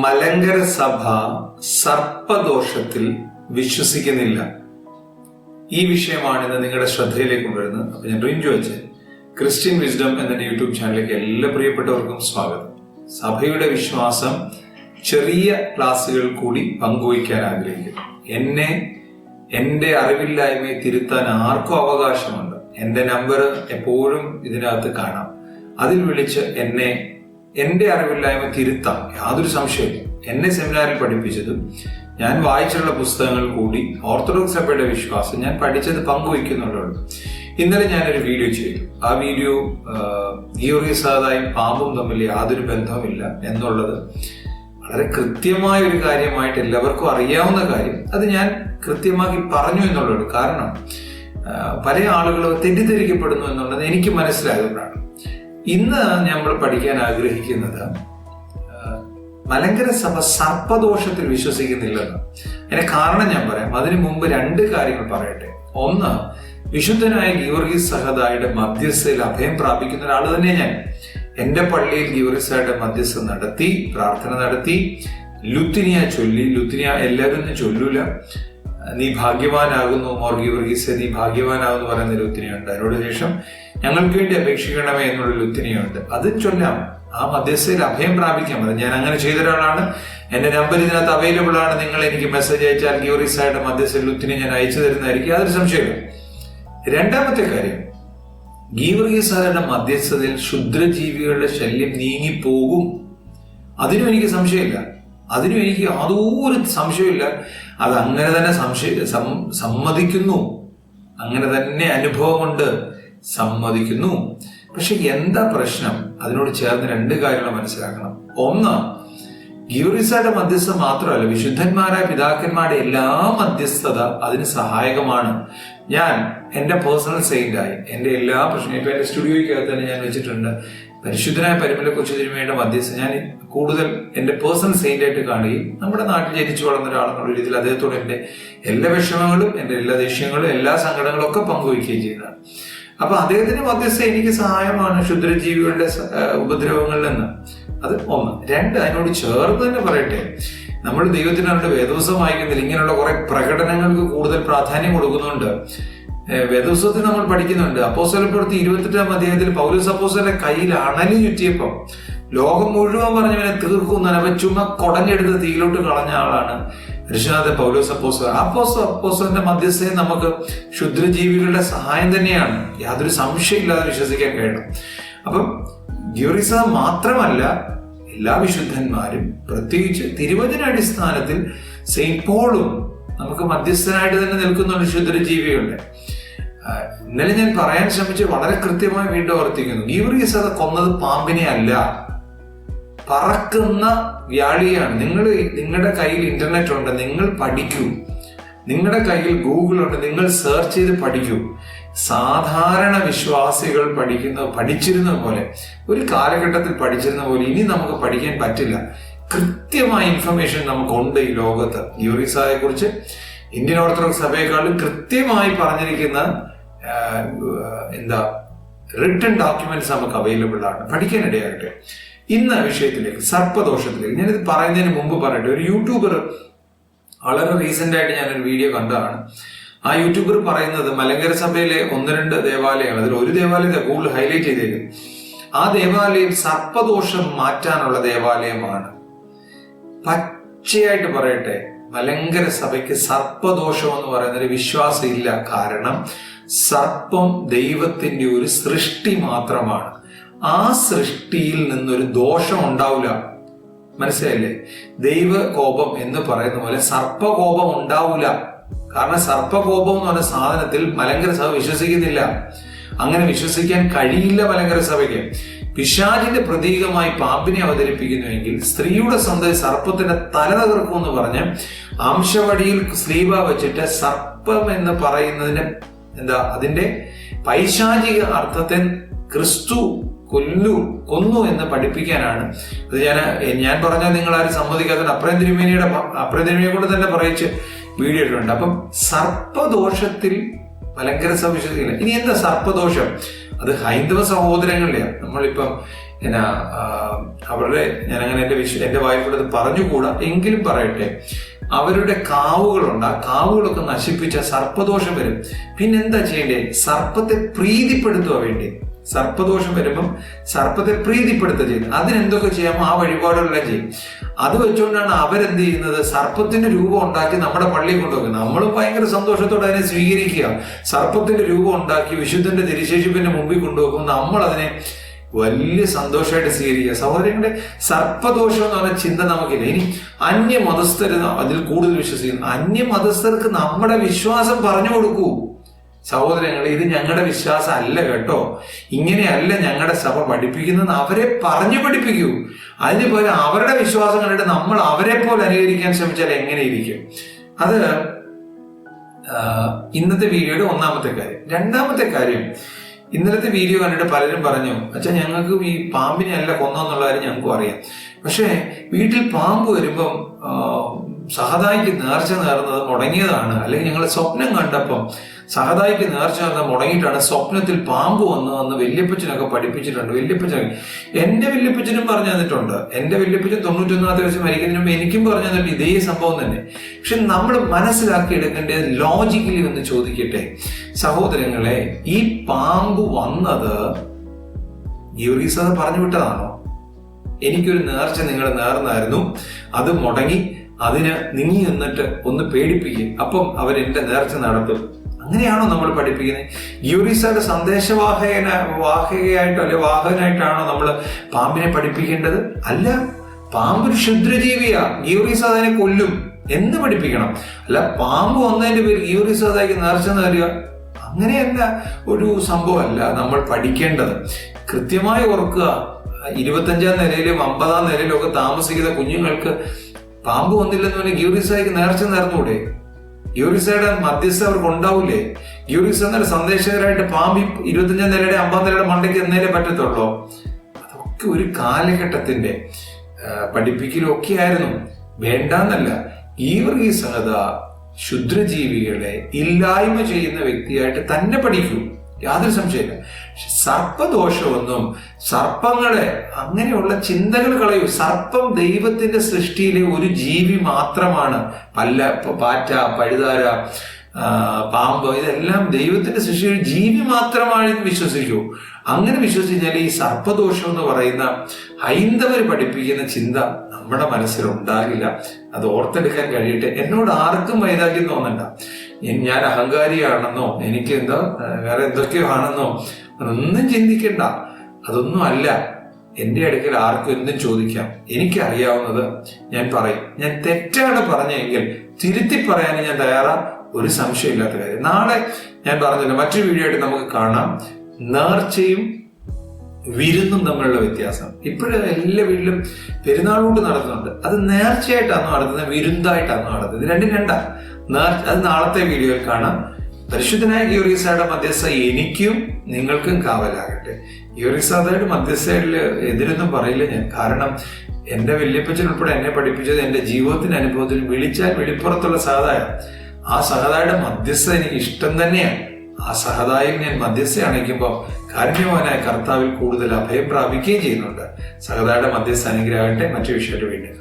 മലങ്കര സഭ സർപ്പദോഷത്തിൽ വിശ്വസിക്കുന്നില്ല. ഈ വിഷയമാണ് ഇന്ന് നിങ്ങളുടെ ശ്രദ്ധയിലേക്ക് കൊണ്ടുവരുന്നത്. അപ്പൊ ഞാൻ റിഞ്ചു വെച്ച് ക്രിസ്ത്യൻ വിസ്ഡം എന്ന യൂട്യൂബ് ചാനലിലേക്ക് എല്ലാ പ്രിയപ്പെട്ടവർക്കും സ്വാഗതം. സഭയുടെ വിശ്വാസം ചെറിയ ക്ലാസ്സുകൾ കൂടി പങ്കുവയ്ക്കാൻ ആഗ്രഹിക്കുന്നു. എന്നെ എന്റെ അറിവില്ലായ്മയെ തിരുത്താൻ ആർക്കും അവകാശമുണ്ട്. എന്റെ നമ്പർ എപ്പോഴും ഇതിനകത്ത് കാണാം. അതിൽ വിളിച്ച് എന്നെ എന്റെ അറിവില്ലായ്മ തിരുത്താം. യാതൊരു സംശയവും എന്നെ സെമിനാറിൽ പഠിപ്പിച്ചതും ഞാൻ വായിച്ചുള്ള പുസ്തകങ്ങൾ കൂടി ഓർത്തഡോക്സ് സഭയുടെ വിശ്വാസം ഞാൻ പഠിച്ചത് പങ്കുവയ്ക്കുന്നുള്ളൂ ഇന്നലെ ഞാനൊരു വീഡിയോ ചെയ്തു. ആ വീഡിയോ ഗിയോറിയസാദായും പാമ്പും തമ്മിൽ യാതൊരു ബന്ധവുമില്ല എന്നുള്ളത് വളരെ കൃത്യമായ ഒരു കാര്യമായിട്ട് എല്ലാവർക്കും അറിയാവുന്ന കാര്യം. അത് ഞാൻ കൃത്യമാക്കി പറഞ്ഞു എന്നുള്ളത് കാരണം പല ആളുകളും തെറ്റിദ്ധരിക്കപ്പെടുന്നു എന്നുള്ളത് എനിക്ക് മനസ്സിലായതുകൊണ്ടാണ്. ഇന്ന് നമ്മൾ പഠിക്കാൻ ആഗ്രഹിക്കുന്നത് മലങ്കര സഭ സർപ്പദോഷത്തിൽ വിശ്വസിക്കുന്നില്ലെന്ന്. അതിന് കാരണം ഞാൻ പറയാം. അതിനു മുമ്പ് രണ്ട് കാര്യങ്ങൾ പറയട്ടെ. ഒന്ന് വിശുദ്ധനായ ഗീവർഗീസ് സഹദായുടെ മധ്യസ്ഥയിൽ അഭയം പ്രാപിക്കുന്ന ഒരാൾ തന്നെ ഞാൻ. എന്റെ പള്ളിയിൽ ഗീവർഗീസായുടെ മധ്യസ്ഥ നടത്തി പ്രാർത്ഥന നടത്തി. ലുത്തിനിയ ചൊല്ലി ലുത്തിനിയ എല്ലാവരും ചൊല്ലൂല. നീ ഭാഗ്യവാനാകുന്നു മോർഗീവർഗീസ് നീ ഭാഗ്യവാനാകുന്നു പറയുന്ന ലുത്തിനിയുണ്ട്. അതിനോട് ശേഷം ഞങ്ങൾക്ക് വേണ്ടി അപേക്ഷിക്കണമേ എന്നുള്ള ലുത്തിനിയുണ്ട്. അത് ചൊല്ലാം. ആ മധ്യസ്ഥയിൽ അഭയം പ്രാപിക്കാം അത് ഞാൻ അങ്ങനെ ചെയ്ത ഒരാളാണ് എന്റെ നമ്പർ ഇതിനകത്ത് അവൈലബിൾ ആണ്. നിങ്ങൾ എനിക്ക് മെസ്സേജ് അയച്ചാൽ ഗീവർഗീസായുടെ മധ്യസ്ഥയിൽ ലുത്തിനെ ഞാൻ അയച്ചു തരുന്നതായിരിക്കും. അതൊരു സംശയമില്ല രണ്ടാമത്തെ കാര്യം ഗീവർഗീസാരുടെ മധ്യസ്ഥതയിൽ ക്ഷുദ്രജീവികളുടെ ശല്യം നീങ്ങിപ്പോകും. അതിനും എനിക്ക് സംശയമില്ല. അതിനും എനിക്ക് യാതൊരു സംശയമില്ല അത് അങ്ങനെ തന്നെ സംശയ സമ്മതിക്കുന്നു. അങ്ങനെ തന്നെ അനുഭവമുണ്ട് സമ്മതിക്കുന്നു. പക്ഷെ എന്താ പ്രശ്നം? അതിനോട് ചേർന്ന് രണ്ട് കാര്യങ്ങൾ മനസ്സിലാക്കണം. ഒന്ന് ഗീവറിസയുടെ മധ്യസ്ഥ മാത്രമല്ല വിശുദ്ധന്മാരായ പിതാക്കന്മാരുടെ എല്ലാ മധ്യസ്ഥത അതിന് സഹായകമാണ്. ഞാൻ എന്റെ പേഴ്സണൽ സെയിന്റായി എന്റെ എല്ലാ പ്രശ്നവും ഇപ്പൊ എന്റെ സ്റ്റുഡിയോയ്ക്കകത്ത് തന്നെ ഞാൻ വെച്ചിട്ടുണ്ട്. പരിശുദ്ധനായ പരിമല കൊച്ചു തിരുമയുടെ മധ്യസ്ഥ ഞാൻ കൂടുതൽ എന്റെ പേഴ്സണൽ സെയിന്റ് ആയിട്ട് കാണുകയും നമ്മുടെ നാട്ടിൽ ജനിച്ചു വളർന്ന ഒരാളെന്നുള്ള രീതിയിൽ അദ്ദേഹത്തോട് എന്റെ എല്ലാ വിഷമങ്ങളും എന്റെ എല്ലാ ദേഷ്യങ്ങളും എല്ലാ സങ്കടങ്ങളും ഒക്കെ പങ്കുവയ്ക്കുകയും ചെയ്യുന്നതാണ് അപ്പൊ അദ്ദേഹത്തിന്റെ മധ്യസ്ഥ എനിക്ക് സഹായമാണ് ക്ഷുദ്രജീവികളുടെ ഉപദ്രവങ്ങളിൽ നിന്ന്. അത് ഒന്ന്. രണ്ട് അതിനോട് ചേർന്ന് തന്നെ പറയട്ടെ. നമ്മൾ ദൈവത്തിന് അവരുടെ വായിക്കുന്നതിൽ ഇങ്ങനെയുള്ള കുറെ പ്രകടനങ്ങൾക്ക് കൂടുതൽ പ്രാധാന്യം കൊടുക്കുന്നുണ്ട്. ഏഹ് വേദോത്സവത്തിൽ നമ്മൾ പഠിക്കുന്നുണ്ട്. അപ്പോസ്തലപ്രവൃത്തി ഇരുപത്തെട്ടാം അധ്യായത്തിൽ പൗലോസ് അപ്പോസ്തലന്റെ കയ്യിൽ അണലി ചുറ്റിയപ്പം ലോകം മുഴുവൻ പറഞ്ഞവനെ തീർക്കുന്ന അവൻ ചുമ കൊടഞ്ഞെടുത്ത് തീയിലോട്ട് കളഞ്ഞ ആളാണ് ഋഷിനാഥ പൗലോസ് അപ്പോസ്തല അപ്പോസ് അപ്പോസ്തലന്റെ മധ്യസ്ഥയും നമുക്ക് ക്ഷുദ്രജീവികളുടെ സഹായം തന്നെയാണ്. യാതൊരു സംശയമില്ലാതെ വിശ്വസിക്കാൻ കഴിയണം. അപ്പം ഗ്യൂറിസ മാത്രമല്ല എല്ലാ വിശുദ്ധന്മാരും പ്രത്യേകിച്ച് തിരുവചന അടിസ്ഥാനത്തിൽ സെയിൻ പോളും നമുക്ക് മധ്യസ്ഥനായിട്ട് തന്നെ നിൽക്കുന്നുണ്ട് ക്ഷുദ്രജീവികളുടെ. ഇന്നലെ ഞാൻ പറയാൻ ശ്രമിച്ച് വളരെ കൃത്യമായി വീണ്ടും ഓർത്തിക്കുന്നു ഗീവറിയസ് അത് കൊന്നത് പാമ്പിനെ അല്ല. പറക്കുന്ന വ്യാളിയാണ്. നിങ്ങൾ നിങ്ങളുടെ കയ്യിൽ ഇന്റർനെറ്റ് ഉണ്ട് നിങ്ങൾ പഠിക്കൂ. നിങ്ങളുടെ കയ്യിൽ ഗൂഗിൾ ഉണ്ട് നിങ്ങൾ സെർച്ച് ചെയ്ത് പഠിക്കൂ. സാധാരണ വിശ്വാസികൾ പഠിക്കുന്ന പഠിച്ചിരുന്ന പോലെ ഒരു കാലഘട്ടത്തിൽ പഠിച്ചിരുന്ന പോലെ ഇനി നമുക്ക് പഠിക്കാൻ പറ്റില്ല. കൃത്യമായ ഇൻഫർമേഷൻ നമുക്കുണ്ട് ഈ ലോകത്ത്. യൂറിസായെ കുറിച്ച് ഇന്ത്യൻ ഓർത്തഡോക്സ് സഭയെക്കാളും കൃത്യമായി പറഞ്ഞിരിക്കുന്ന എന്താ റിട്ടേൺ ഡോക്യുമെന്റ്സ് നമുക്ക് അവൈലബിൾ ആണ്. പഠിക്കാനിടയാകട്ടെ. ഇന്ന വിഷയത്തിലേക്ക് സർപ്പദോഷത്തിലേക്ക്. ഞാനിത് പറയുന്നതിന് മുമ്പ് പറയട്ടെ ഒരു യൂട്യൂബർ വളരെ റീസെന്റ് ആയിട്ട് ഞാനൊരു വീഡിയോ കണ്ടതാണ്. ആ യൂട്യൂബർ പറയുന്നത് മലങ്കര സഭയിലെ ഒന്ന് രണ്ട് ദേവാലയങ്ങൾ അതിൽ ഒരു ദേവാലയത്തെ കൂടുതൽ ഹൈലൈറ്റ് ചെയ്തേക്കും ആ ദേവാലയം സർപ്പദോഷം മാറ്റാനുള്ള ദേവാലയമാണ്. പച്ചയായിട്ട് പറയട്ടെ മലങ്കര സഭയ്ക്ക് സർപ്പദോഷം എന്ന് പറയുന്നൊരു വിശ്വാസം ഇല്ല കാരണം സർപ്പം ദൈവത്തിന്റെ ഒരു സൃഷ്ടി മാത്രമാണ്. ആ സൃഷ്ടിയിൽ നിന്നൊരു ദോഷം ഉണ്ടാവില്ല. മനസ്സിലായില്ലേ? ദൈവ കോപം എന്ന് പറയുന്ന പോലെ സർപ്പകോപം ഉണ്ടാവില്ല. കാരണം സർപ്പകോപം എന്ന് പറഞ്ഞ സാധനത്തിൽ മലങ്കര സഭ വിശ്വസിക്കുന്നില്ല. അങ്ങനെ വിശ്വസിക്കാൻ കഴിയില്ല മലങ്കര സഭയ്ക്ക് പിശാചിന്റെ പ്രതീകമായി പാമ്പിനെ അവതരിപ്പിക്കുന്നുവെങ്കിൽ സ്ത്രീയുടെ സന്തതി സർപ്പത്തിന്റെ തല തകർക്കും എന്ന് പറഞ്ഞ് അംശവടിയിൽ സ്ലീബ വെച്ചിട്ട് സർപ്പം എന്ന് പറയുന്നതിന്റെ എന്താ അതിന്റെ പൈശാചിക അർത്ഥത്തെ ക്രിസ്തു കൊല്ലു കൊന്നു എന്ന് പഠിപ്പിക്കാനാണ്. അത് ഞാൻ ഞാൻ പറഞ്ഞാൽ നിങ്ങൾ ആരും സമ്മതിക്കാത്ത അപ്രയം തിരുമേനിയുടെ അപ്രയം തിരുമേനിയെ കൊണ്ട് തന്നെ പറയിച്ച് വീഡിയോ ഇട്ടിട്ടുണ്ട്. അപ്പം സർപ്പദോഷത്തിൽ മലങ്കര സവിശ്വസിക്കില്ല ഇനി എന്താ സർപ്പദോഷം? അത് ഹൈന്ദവ സഹോദരങ്ങളിലെയാണ് നമ്മളിപ്പം എന്നാ അവരുടെ ഞാനങ്ങനെ എന്റെ വിശ്വ എന്റെ വായ്പയുടെ പറഞ്ഞുകൂടാ. എങ്കിലും പറയട്ടെ അവരുടെ കാവുകളുണ്ട്. ആ കാവുകളൊക്കെ നശിപ്പിച്ച സർപ്പദോഷം വരും. പിന്നെന്താ ചെയ്യേണ്ടേ? സർപ്പത്തെ പ്രീതിപ്പെടുത്തുക വേണ്ടി. സർപ്പദോഷം വരുമ്പം സർപ്പത്തെ പ്രീതിപ്പെടുത്തുക ചെയ്യുന്നത് അതിനെന്തൊക്കെ ചെയ്യാമോ ആ വഴിപാടുകളെല്ലാം ചെയ്യും. അത് വെച്ചുകൊണ്ടാണ് അവരെന്ത് ചെയ്യുന്നത്? സർപ്പത്തിന്റെ രൂപം ഉണ്ടാക്കി നമ്മുടെ പള്ളിയിൽ കൊണ്ടുവെക്കുന്നത്. നമ്മൾ ഭയങ്കര സന്തോഷത്തോടെ അതിനെ സ്വീകരിക്കുക. സർപ്പത്തിന്റെ രൂപം ഉണ്ടാക്കി വിശുദ്ധന്റെ തിരിശേഷിപ്പിന്റെ മുമ്പിൽ കൊണ്ടുവെക്കും. നമ്മൾ അതിനെ വലിയ സന്തോഷമായിട്ട് സ്വീകരിക്കുക. സഹോദരങ്ങളുടെ സർപ്പദോഷം എന്ന് പറഞ്ഞ ചിന്ത നമുക്കില്ല. ഇനി അന്യ മതസ്ഥർ അതിൽ കൂടുതൽ വിശ്വസിക്കുന്നു. അന്യ മതസ്ഥർക്ക് നമ്മുടെ വിശ്വാസം പറഞ്ഞു കൊടുക്കൂ. സഹോദരങ്ങളെ ഇത് ഞങ്ങളുടെ വിശ്വാസം അല്ല കേട്ടോ. ഇങ്ങനെയല്ല ഞങ്ങളുടെ സഭ പഠിപ്പിക്കുന്നത് അവരെ പറഞ്ഞു പഠിപ്പിക്കൂ. അതിന് പോലെ അവരുടെ വിശ്വാസം കണ്ടിട്ട് നമ്മൾ അവരെ പോലെ അനുകരിക്കാൻ ശ്രമിച്ചാൽ എങ്ങനെ ഇരിക്കും അത് ഇന്നത്തെ വീഡിയോയുടെ ഒന്നാമത്തെ കാര്യം. രണ്ടാമത്തെ കാര്യം ഇന്നലത്തെ വീഡിയോ കണ്ടിട്ട് പലരും പറഞ്ഞു അച്ഛാ ഞങ്ങൾക്ക് ഈ പാമ്പിനെ അല്ല കൊന്നെന്നുള്ള കാര്യം ഞങ്ങൾക്കും അറിയാം. പക്ഷേ വീട്ടിൽ പാമ്പ് വരുമ്പം സഹതായിക്ക് നേർച്ച നേർന്നത് മുടങ്ങിയതാണ്. അല്ലെങ്കിൽ ഞങ്ങൾ സ്വപ്നം കണ്ടപ്പം സഹതായിക്ക് നേർച്ച നേർന്നത് മുടങ്ങിയിട്ടാണ് സ്വപ്നത്തിൽ പാമ്പ് വന്നതെന്ന് വല്യപ്പച്ചനൊക്കെ പഠിപ്പിച്ചിട്ടുണ്ട്. വല്യപ്പച്ചൻ എന്റെ വല്യപ്പച്ചനും പറഞ്ഞു തന്നിട്ടുണ്ട്. എന്റെ വല്യപ്പച്ചൻ തൊണ്ണൂറ്റൊന്നാമത്തെ വയസ്സ് മരിക്കുന്നതിന് മുമ്പ് എനിക്കും പറഞ്ഞു തന്നിട്ട് ഇതേ സംഭവം തന്നെ. പക്ഷെ നമ്മൾ മനസ്സിലാക്കി എടുക്കേണ്ടത് ലോജിക്കലി ഒന്ന് ചോദിക്കട്ടെ. സഹോദരങ്ങളെ ഈ പാമ്പ് വന്നത് യൂറീസ് പറഞ്ഞു വിട്ടതാണോ? എനിക്കൊരു നേർച്ച നിങ്ങൾ നേർന്നായിരുന്നു. അത് മുടങ്ങി അതിന് നിങ്ങി നിന്നിട്ട് ഒന്ന് പേടിപ്പിക്കും. അപ്പം അവരെന്റെ നേർച്ച നടത്തും. അങ്ങനെയാണോ നമ്മൾ പഠിപ്പിക്കുന്നത്? ഗ്യൂറിസയുടെ സന്ദേശവാഹകന വാഹകയായിട്ടോ അല്ലെ വാഹകനായിട്ടാണോ നമ്മൾ പാമ്പിനെ പഠിപ്പിക്കേണ്ടത്? അല്ല പാമ്പ് ഒരു ക്ഷുദ്രജീവിയാ. ഗ്യൂറിസ അതിനെ കൊല്ലും. എന്ന് പഠിപ്പിക്കണം. അല്ല പാമ്പ് വന്നതിന്റെ പേര് ഗ്യൂറിസ അതായി നേർച്ച നേരുക അങ്ങനെയല്ല ഒരു സംഭവമല്ല നമ്മൾ പഠിക്കേണ്ടത്. കൃത്യമായി ഓർക്കുക ഇരുപത്തഞ്ചാം നിലയിലും അമ്പതാം നിലയിലും ഒക്കെ താമസിക്കുന്ന കുഞ്ഞുങ്ങൾക്ക് പാമ്പ് വന്നില്ലെന്ന് പറഞ്ഞാൽ ഗ്യൂറിസായിക്ക് നേർച്ച നേർന്നൂടെ ഗ്യൂറിസയുടെ മധ്യസ്ഥ അവർക്ക് ഉണ്ടാവൂലേ ഗ്യൂറിസ് എന്നൊരു സന്ദേശകരായിട്ട് പാമ്പി ഇരുപത്തിയഞ്ചാം നിലയുടെ അമ്പത് നിലയുടെ മണ്ടയ്ക്ക് എന്നേലേ പറ്റത്തുള്ളൂ. അതൊക്കെ ഒരു കാലഘട്ടത്തിന്റെ പഠിപ്പിക്കലും ഒക്കെ ആയിരുന്നു. വേണ്ടാന്നല്ല. ഈ വർഗീസഹത ക്ഷുദ്രജീവികളെ ഇല്ലായ്മ ചെയ്യുന്ന വ്യക്തിയായിട്ട് തന്നെ പഠിക്കൂ. യാതൊരു സംശയമില്ല സർപ്പദോഷമൊന്നും സർപ്പങ്ങളെ അങ്ങനെയുള്ള ചിന്തകൾ കളയൂ. സർപ്പം ദൈവത്തിന്റെ സൃഷ്ടിയിലെ ഒരു ജീവി മാത്രമാണ്. പല്ല പാറ്റ പഴുതാര പാമ്പ് ഇതെല്ലാം ദൈവത്തിന്റെ സൃഷ്ടിയിൽ ജീവി മാത്രമാണെന്ന് വിശ്വസിക്കൂ. അങ്ങനെ വിശ്വസിച്ചാൽ ഈ സർപ്പദോഷം എന്ന് പറയുന്ന ഹൈന്ദവർ പഠിപ്പിക്കുന്ന ചിന്ത നമ്മുടെ മനസ്സിൽ ഉണ്ടാകില്ല അത് ഓർത്തെടുക്കാൻ കഴിയട്ടെ. എന്നോട് ആർക്കും വൈരാഗ്യം തോന്നണ്ട. ഞാൻ അഹങ്കാരിയാണെന്നോ എനിക്ക് എന്തോ വേറെ എന്തൊക്കെയോ ആണെന്നോ ഒന്നും ചിന്തിക്കണ്ട. അതൊന്നും അല്ല. എന്റെ അടുക്കൽ ആർക്കും എന്തും ചോദിക്കാം. എനിക്കറിയാവുന്നത് ഞാൻ പറയും. ഞാൻ തെറ്റാണ് പറഞ്ഞെങ്കിൽ തിരുത്തി പറയാൻ ഞാൻ തയ്യാറാ. ഒരു സംശയമില്ലാത്ത കാര്യം. നാളെ ഞാൻ പറഞ്ഞില്ല മറ്റൊരു വീഡിയോ ആയിട്ട് നമുക്ക് കാണാം. നേർച്ചയും വിരുന്നും തമ്മിലുള്ള വ്യത്യാസം. ഇപ്പോഴും എല്ലാ വീട്ടിലും പെരുന്നാളൂട്ട് നടത്തുന്നുണ്ട്. അത് നേർച്ചയായിട്ടാണ് നടത്തുന്നത്? വിരുന്നായിട്ടാണ് നടത്തുന്നത്? രണ്ടും രണ്ടാ. നേർ അത് നാളത്തെ വീഡിയോയിൽ കാണാം. പരിശുദ്ധനായ ഗിയോറിസായുടെ മധ്യസ്ഥ എനിക്കും നിങ്ങൾക്കും കാവലാകട്ടെ. ഗിയോറിസാദയുടെ മധ്യസ്ഥയിൽ എതിരൊന്നും പറയില്ല ഞാൻ. കാരണം എന്റെ വല്യപ്പച്ചൻ ഉൾപ്പെടെ എന്നെ പഠിപ്പിച്ചത് എന്റെ ജീവിതത്തിന്റെ അനുഭവത്തിൽ വിളിച്ചാൽ വെളിപ്പുറത്തുള്ള സഹതായ. ആ സഹതായുടെ മധ്യസ്ഥ എനിക്ക് ഇഷ്ടം തന്നെയാണ്. ആ സഹതായിൽ ഞാൻ മധ്യസ്ഥ അണയ്ക്കുമ്പോൾ കാരുണ്യവാനായ കർത്താവിൽ കൂടുതൽ അഭയം പ്രാപിക്കുകയും ചെയ്യുന്നുണ്ട്. സഹതായുടെ മധ്യസ്ഥ അനുഗ്രഹമാകട്ടെ. മറ്റു വിഷയമായിട്ട് വീണ്ടും.